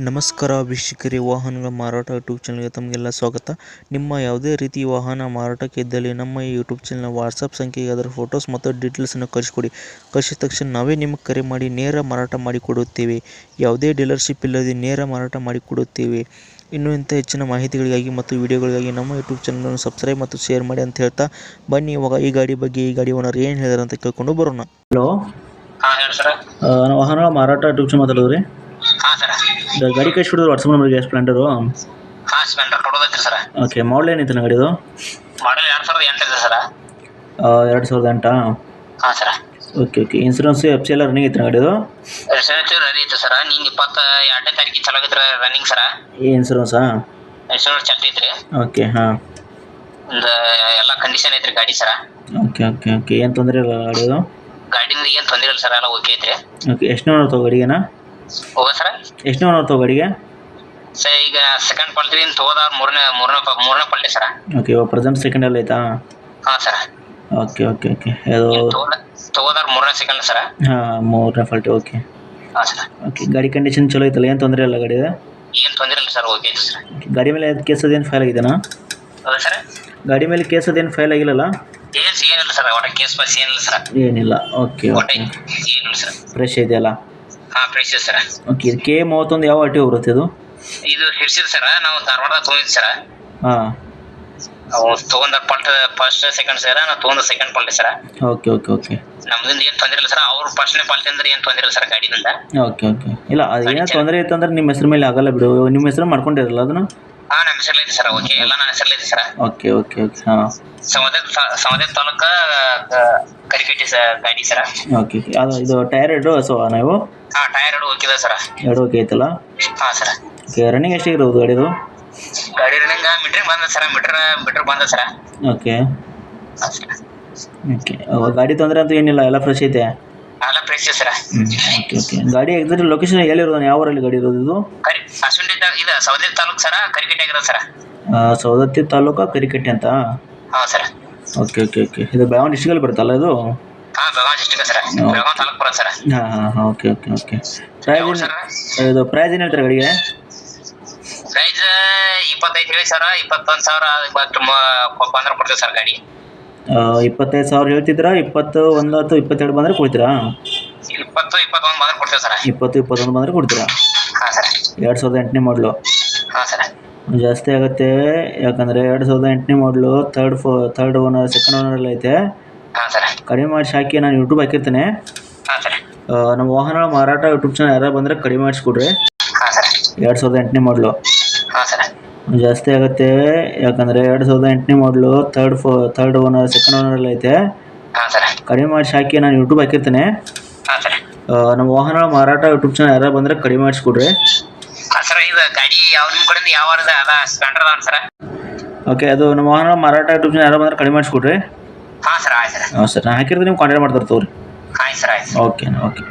ನಮಸ್ಕಾರ ವೀಕ್ಷಕರೇ ವಾಹನಗಳ ಮಾರಾಟ ಯೂಟ್ಯೂಬ್ ಚಾನಲ್ಗೆ ತಮಗೆಲ್ಲ ಸ್ವಾಗತ. ನಿಮ್ಮ ಯಾವುದೇ ರೀತಿ ವಾಹನ ಮಾರಾಟಕ್ಕೆ ಇದ್ದಲ್ಲಿ ನಮ್ಮ ಈ ಯೂಟ್ಯೂಬ್ ಚಾನಲ್ನ ವಾಟ್ಸಪ್ ಸಂಖ್ಯೆಗೆ ಅದರ ಫೋಟೋಸ್ ಮತ್ತು ಡೀಟೇಲ್ಸನ್ನು ಕಳಿಸ್ಕೊಡಿ. ಕಳಿಸಿದ ತಕ್ಷಣ ನಾವೇ ನಿಮಗೆ ಕರೆ ಮಾಡಿ ನೇರ ಮಾರಾಟ ಮಾಡಿಕೊಡುತ್ತೇವೆ ಯಾವುದೇ ಡೀಲರ್ಶಿಪ್ ಇಲ್ಲದೆ ನೇರ ಮಾರಾಟ ಮಾಡಿಕೊಡುತ್ತೇವೆ ಇನ್ನು ಇಂಥ ಹೆಚ್ಚಿನ ಮಾಹಿತಿಗಳಿಗಾಗಿ ಮತ್ತು ವಿಡಿಯೋಗಳಿಗಾಗಿ ನಮ್ಮ ಯೂಟ್ಯೂಬ್ ಚಾನಲನ್ನು ಸಬ್ಸ್ಕ್ರೈಬ್ ಮತ್ತು ಶೇರ್ ಮಾಡಿ ಅಂತ ಹೇಳ್ತಾ ಬನ್ನಿ. ಇವಾಗ ಈ ಗಾಡಿ ಬಗ್ಗೆ ಈ ಗಾಡಿ ಓನರ್ ಏನು ಹೇಳಿದಾರೆ ಅಂತ ಕೇಳ್ಕೊಂಡು ಬರೋಣ. ಹಲೋ ಹಾಂ ಹೇಳಿ ಸರ್. ವಾಹನಗಳ ಮಾರಾಟ ಯೂಟ್ಯೂಬ್ ಚಾನಲ್ ಮಾತಾಡೋದ್ರಿ ಹಾಂ ಸರ. ಗಾಡಿ ಕಳಿಸ್ಬಿಡೋದು ವಾಟ್ಸಪ್ ನಂಬರ್ಗೆ ಸ್ಪ್ಲೆಂಡರು ಹಾಂ ಸ್ಪ್ಲೆಂಡರ್ ಕೊಡೋದೈತೆ ಸರ. ಓಕೆ ಮಾಡಲ್ ಏನೈತೆ ನಾ ಗಾಡಿದು? ಮಾಡಲ್ ಎರಡು ಸಾವಿರದ ಎಂಟು ಇದೆ ಸರ. ಎರಡು ಸಾವಿರದ ಎಂಟಾ? ಹಾಂ sir. Okay okay insurance F C ಎಲ್ಲ ರನ್ನಿಂಗ್ ಐತೆ ಗಾಡಿದು? ರಿಸರ್ಚ್ ರೆಡಿ ಐತೆ ಸರ. ನಿಂಗೆ ಇಪ್ಪತ್ತ ಎರಡನೇ ತಾರೀಕಿಗೆ ಚಲೋ ಆಗಿದ್ರೆ ರನ್ನಿಂಗ್ ಸರ. ಈ ಇನ್ಸೂರೆನ್ಸಾ ಇನ್ಶೂರೆನ್ಸ್ ಚೆಕ್ ಐತ್ರಿ. ಓಕೆ ಹಾಂ. ಎಲ್ಲ ಕಂಡೀಷನ್ ಐತ್ರಿ ಗಾಡಿ ಸರ. ಓಕೆ ಓಕೆ ಓಕೆ ಏನು ತೊಂದರೆ ಇಲ್ಲ ಗಾಡಿದು? ಗಾಡಿಯಿಂದ ಏನು ತೊಂದರೆ ಇಲ್ಲ ಸರ್ ಎಲ್ಲ ಓಕೆ ಐತ್ರಿ. ಓಕೆ ಎಷ್ಟು ನೋಡ್ತಾವೆ ಗಾಡಿಗೆನಾ ಹೋಗ ಸರ? ಎಷ್ಟನೇ ಓನರ್ ತಗೋ ಗಾಡಿಗೆ ಸರ್ ಈಗ ಸೆಕೆಂಡ್ ಪಲ್ಟಿ ತಗೋದಾರ ಮೂರನೇ ಮೂರನೇ ಮೂರನೇ ಪಲ್ಟಿ ಸರ. ಓಕೆ ಇವಾಗ ಪ್ರೆಸೆಂಟ್ ಸೆಕೆಂಡ್ ಅಲ್ಲಿ ಐತಾ ಹಾಂ ಸರ್. ಓಕೆ ಓಕೆ ಓಕೆ ಅದು ತಗೋದ ತಗೋದಾರ ಮೂರನೇ ಸೆಕೆಂಡ್ ಸರ. ಹಾಂ ಮೂರನೇ ಫಾಲ್ಟಿ ಓಕೆ ಹಾಂ ಸರ್. ಓಕೆ ಗಾಡಿ ಕಂಡೀಷನ್ ಚಲೋ ಐತಲ್ಲ ಏನು ತೊಂದರೆ ಇಲ್ಲ ಗಾಡಿಗೆ ಏನು ತೊಂದರೆ ಇಲ್ಲ ಸರ್ ಓಕೆ ಐತೆ ಸರ್. ಗಾಡಿ ಮೇಲೆ ಕೇಸ್ ಅದೇನು ಫೈಲ್ ಆಗಿದೆನಾ? ಹೌದಾ ಸರ್? ಗಾಡಿ ಮೇಲೆ ಕೇಸ್ ಅದೇನು ಫೈಲ್ ಆಗಿಲ್ಲಲ್ಲ? ಏನು ಏನಿಲ್ಲ ಸರ್ ಒಟ್ಟ ಕೇಸ್ ಬಸ್ ಏನಿಲ್ಲ ಸರ್. ಏನಿಲ್ಲ ಓಕೆ ಓಕೆ ಏನಿಲ್ಲ ಸರ್. ಫ್ರೆಶ್ ಇದೆಯಲ್ಲ? ಹಾಂ ಫ್ರೆಶ್ ಸರ್ ಓಕೆ ಇದು ಕೆ ಮೂವತ್ತೊಂದು ಯಾವ ಆರ್ ಟಿ ಬರುತ್ತೆ ಇದು? ಇದು ಹಿಡ್ಸಿದ್ ಸರ ನಾವು ಧಾರವಾಡ ತೊಗೊಂಡಿದ್ದು ಸರ ಹಾಂ. ಅವ್ರು ತೊಗೊಂಡ ಪಲ್ಟ್ ಫಸ್ಟ್ ಸೆಕೆಂಡ್ ಸರ ನಾವು ತೊಗೊಂಡ ಸೆಕೆಂಡ್ ಪಲ್ಟ್ ಸರ ಓಕೆ ಓಕೆ ಓಕೆ ನಮ್ದಿಂದ ಏನು ತೊಂದರೆ ಇಲ್ಲ ಸರ್ ಅವ್ರ ಫಸ್ಟ್ನೇ ಪಲ್ಟ್ ಅಂದ್ರೆ ಏನು ತೊಂದರೆ ಇಲ್ಲ ಸರ್ ಗಾಡಿನಿಂದ ಓಕೆ ಓಕೆ ಇಲ್ಲ ಅದು ಏನೋ ತೊಂದರೆ ಇತ್ತಂದ್ರೆ ನಿಮ್ಮ ಹೆಸರು ಮೇಲೆ ಆಗಲ್ಲ ಬಿಡು. ನಿಮ್ಮ ಹೆಸರು ಮಾಡ್ಕೊಂಡಿರಲ್ಲ ಅದನ್ನು? ಹಾಂ ನಮ್ಮ ಹೆಸರಲ್ಲೈತಿ ಸರ್ ಓಕೆ ಎಲ್ಲ ನನ್ನ ಹೆಸರಲ್ಲೈತಿ ಸರ್. ಓಕೆ ಓಕೆ ಓಕೆ ಹಾಂ. ಸೌದೆ ಸೌದೆ ತಾಲೂಕ ಕರಿಕಟ್ಟಿ ಸರ್ ಗಾಡಿ ಸರ. ಓಕೆ ಓಕೆ ಅದು ಇದು ಟೈರ್ ಎರಡು ಸೊ ನೀವು? ಹಾಂ ಟೈರ್ ಎರಡು ಓಕೆ ಸರ. ಎರಡು ಓಕೆ ಐತಲ್ಲ ಹಾಂ ಸರ್. ಓಕೆ ರನ್ನಿಂಗ್ ಎಷ್ಟಿರೋದು ಗಾಡಿದು? ಗಾಡಿ ರನ್ನಿಂಗ್ ಮೀಟ್ರಿಗೆ ಬಂದ ಸರ ಮೀಟ್ರ್ ಮೀಟ್ರ್ ಬಂದ ಸರ. ಓಕೆ ಓಕೆ ಗಾಡಿ ತೊಂದರೆ ಅಂತೂ ಏನಿಲ್ಲ ಎಲ್ಲ ಫ್ರೆಶ್ ಐತೆ. ಎಲ್ಲ ಸರ್ ಓಕೆ ಓಕೆ ಗಾಡಿ ಎಕ್ಸಾಕ್ಟ್ ಲೊಕೇಶನ್ ಎಲ್ಲಿರೋದು? ಯಾವ ಊರಲ್ಲಿ ಗಾಡಿ ಇರೋದು ಇದು? ಕರಿ ಅಶ್ವಿನಿ ಇದು ಸವದತ್ತಿ ತಾಲೂಕು ಸರ ಕರಿಕಟ್ಟೆ ಆಗಿರೋದು ಸರ. ಆ, ಸವದತ್ತಿ ತಾಲೂಕು ಕರಿಕಟ್ಟೆ ಅಂತ? ಹಾಂ ಸರ್. Okay okay okay. ಇದು ಬೆಳಗಾವಿ ಡಿಸ್ಟಿಕಲ್ಲಿ ಬರುತ್ತಲ್ಲ ಇದು? ಹಾಂ ಬೆಳಗಾವಿ ಡಿಸ್ಟಿಕ್ ಸರ. ಬೆಳಗಾವಿ ತಾಲೂಕು ಬರೋದು ಸರ. ಹಾಂ ಹಾಂ ಹಾಂ ಓಕೆ ಓಕೆ ಓಕೆ. ಪ್ರೈಸ್ ಯಾವ್ದು ಏನು ಇದು ಪ್ರೈಸ್ ಏನು ಹೇಳ್ತಾರೆ ಗಾಡಿಗೆ? ಪ್ರೈಸ್ ಇಪ್ಪತ್ತೈದು ಹೇಳಿ ಸರ್. ಇಪ್ಪತ್ತೊಂದು ಸಾವಿರ ಇವತ್ತು ಬಂದ್ರೆ ಕೊಡ್ತೀವಿ ಸರ್ ಗಾಡಿ. ಇಪ್ಪತ್ತೈದು ಸಾವಿರ ಹೇಳ್ತಿದ್ರಾ ಇಪ್ಪತ್ತು ಒಂದು ಹತ್ತು ಇಪ್ಪತ್ತೆರಡು ಬಂದರೆ ಕೊಡ್ತೀರಾ? ಇಪ್ಪತ್ತು ಇಪ್ಪತ್ತೊಂದು ಬಂದ್ರೆ ಕೊಡ್ತೀವಿ ಸರ್. ಇಪ್ಪತ್ತು ಇಪ್ಪತ್ತೊಂದು ಬಂದರೆ ಕೊಡ್ತೀರಾ? ಹಾಂ ಸರ್. ಎರಡು ಸಾವಿರದ ಎಂಟನೇ ಮಾಡಲು ಹಾಂ ಸರ್. ಜಾಸ್ತಿ ಆಗುತ್ತೆ ಯಾಕಂದರೆ ಎರಡು ಸಾವಿರದ ಎಂಟನೇ ಮಾಡಲು ಥರ್ಡ್ ಫೋ ಥರ್ಡ್ ಓನರ್ ಸೆಕೆಂಡ್ ಓನರಲ್ಲಿ ಐತೆ. ಹಾಂ ಸರ್. ಕಡಿಮೆ ಮಾಡಿಸಿ ಹಾಕಿ ನಾನು ಯೂಟ್ಯೂಬ್ ಹಾಕಿರ್ತೇನೆ. ಹಾಂ ಸರ್. ನಮ್ಮ ವಾಹನ ಮಾರಾಟ ಯೂಟ್ಯೂಬ್ ಚಾನಲ್ ಯಾರು ಬಂದರೆ ಕಡಿಮೆ ಮಾಡಿಸ್ಕೊಡ್ರಿ. ಹಾಂ ಸರ್. ಎರಡು ಸಾವಿರದ ಎಂಟನೇ ಮಾಡಲು ಹಾಂ ಸರ್. ಜಾಸ್ತಿ ಆಗುತ್ತೆ. ಯಾಕಂದ್ರೆ ಎರಡು ಸಾವಿರದ ಎಂಟನೇ ಮಾಡಲು ತರ್ಡ್ ಫೋ ಥರ್ಡ್ ಓನರ್ ಸೆಕೆಂಡ್ ಓನರಲ್ಲಿ ಐತೆ. ಹಾಂ ಸರ್. ಕಡಿಮೆ ಮಾಡಿಸಿ ಹಾಕಿ ನಾನು ಯೂಟ್ಯೂಬ್ ಹಾಕಿರ್ತೇನೆ. ಹಾಂ ಸರ್. ಆ, ನಮ್ಮ ವಾಹನ ಮಾರಾಟ ಯೂಟ್ಯೂಬ್ ಚಾನಲ್ ಯಾರು ಬಂದರೆ ಕಡಿಮೆ ಮಾಡಿಸ್ಕೊಡ್ರಿ. ಸರ್ ಇದು ಗಾಡಿ ಯಾವ ನಿಮ್ಮ ಕಡೆಯಿಂದ ಯಾವ ಅದ ಸ್ಪೆಂಡರ್ ಅದ ಸರ್? ಓಕೆ ಅದು ನಮ್ಮ ವಾಹನ ಮಾರಾಟ ಯೂಟ್ಯೂಬ್ ಚಾನಲ್ ಯಾರು ಬಂದರೆ ಕಡಿಮೆ ಮಾಡಿಸ್ಕೊಡ್ರಿ. ಹಾಂ ಸರ್ ಆಯ್ತು ಸರ್. ಹಾಂ ಸರ್ ನಾನು ಹಾಕಿರ್ತೀನಿ ನೀವು ಕಾಂಟ್ಯಾಕ್ಟ್ ಮಾಡ್ತಾರೆ ತಗೋರಿ. ಆಯ್ತು ಸರ್ ಆಯ್ತು ಓಕೆ ಓಕೆ